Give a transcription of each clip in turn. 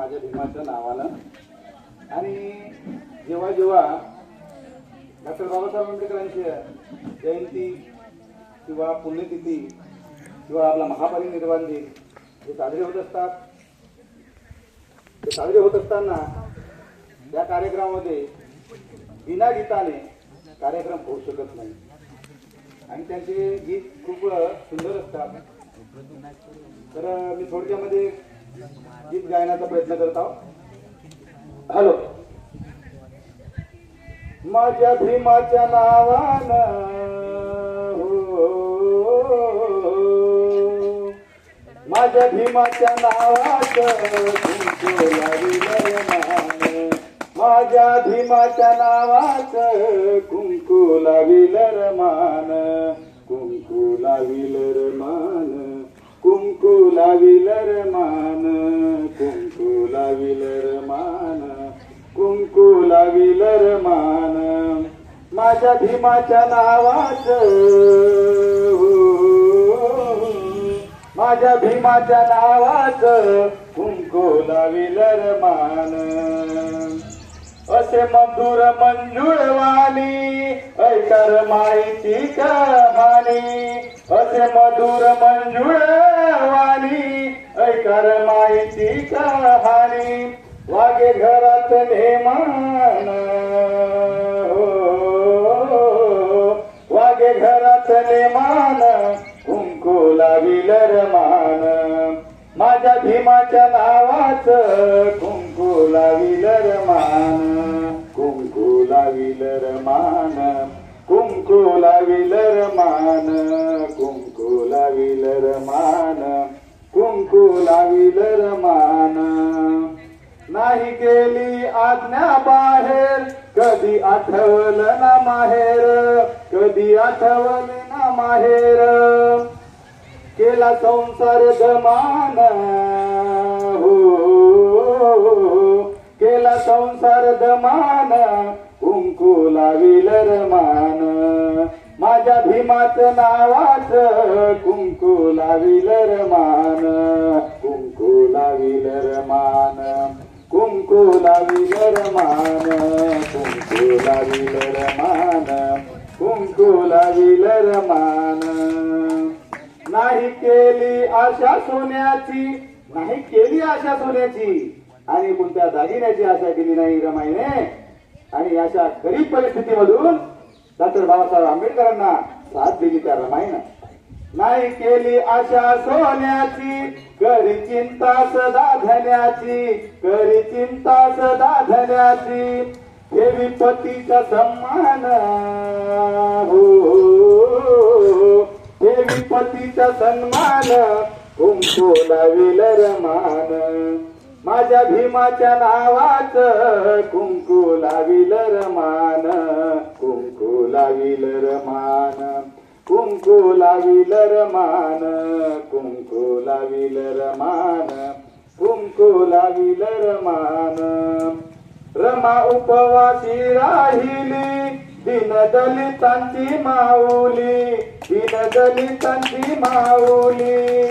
माझ्या भीमाच्या नावानं. आणि जेव्हा जेव्हा डॉक्टर बाबासाहेब आंबेडकरांची जयंती किंवा पुण्यतिथी किंवा आपला महापरिनिर्वाण दिन हे साजरे होत असतात. ते साजरे होत असताना या कार्यक्रमामध्ये बिना गीताने कार्यक्रम होऊ शकत नाही. आणि त्यांचे गीत खूप सुंदर असतात. तर मी थोडक्यामध्ये गीत गायनाचा प्रयत्न करत आहोत. हॅलो. माझ्या भीमाच्या नावानं हो. हो, हो, हो. माझ्या भीमाच्या नावात कुंकू लाविलं मान माझ्या भीमाच्या नावात कुंकू लाविलं रमान मान कुंकू लाविलं रमान मान कुंकू लाविलं रे मान माझ्या भीमाच्या नावाच माझ्या भीमाच्या नावाच कुंकू लाविलं मान असे मधुर मंजुळवाणी ऐकर माहिती कहाणी असे मधुर मंजुळवाणी ऐकर माहिती कहाणी वागे घरात नेमान. लाविल मान माझ्या भीमाच्या नावाच कुंकू लाविल मान कुंकू लाविल मान कुंकू लाविल मान कुंकू लाविल मान कुंकू लाविल मान नाही गेली आज्ञा बाहेर कधी आठवलं ना माहेर कधी आठवलं ना माहेर. संसार दमान हो केला संसार दमान कुंकू लाविल मान माझ्या भीमाचं नावाच कुंकू लाविल मान कुंकू लाविल मान कुंकू लाविल मान कुंकू लाविल मान कुंकू लाविल मान नाही केली आशा सोन्याची नाही केली आशा सोन्याची. आणि कोणत्या दागिन्याची आशा केली नाही रमाईने? आणि अशा गरीब परिस्थितीमधून डॉक्टर बाबासाहेब आंबेडकरांना साथ दिली त्या रमाईनं. नाही केली आशा सोन्याची करी चिंता सदा धन्याची करी चिंता सदा धन्याची. ठेवी पतीचा सन्मान हो पतीचा सन्मान कुंकू लाविल रमान माझ्या भीमाच्या नावाच कुंकू लाविल रमान कुंकू लाविल रमान कुंकू लाविल रमान कुंकू लाविल रमान कुंकू लाविल रमान रमा उपवासी राहिली दिन दलितांची माऊली. दिन दलितांची माऊली.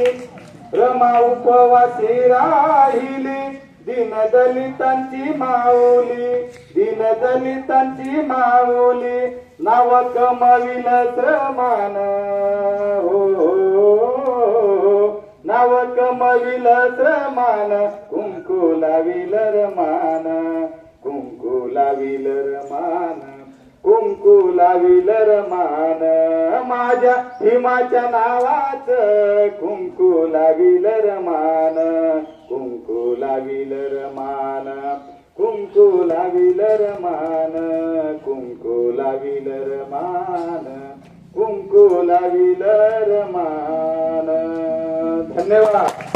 रमा उपवासी राहिली. दिन दलितांची माऊली. दिन दलितांची माऊली. नाव कमविल मान हो, हो, हो. नाव कमविल मान कुंकू लाविल रमान. कुंकू लाविल रमान. कुंकू लाविल मान माझ्या भीमाच्या नावाच कुंकू लाविल मान कुंकू लाविल मान कुंकू लाविल मान कुंकू लाविल मान कुंकू लाविल मान धन्यवाद.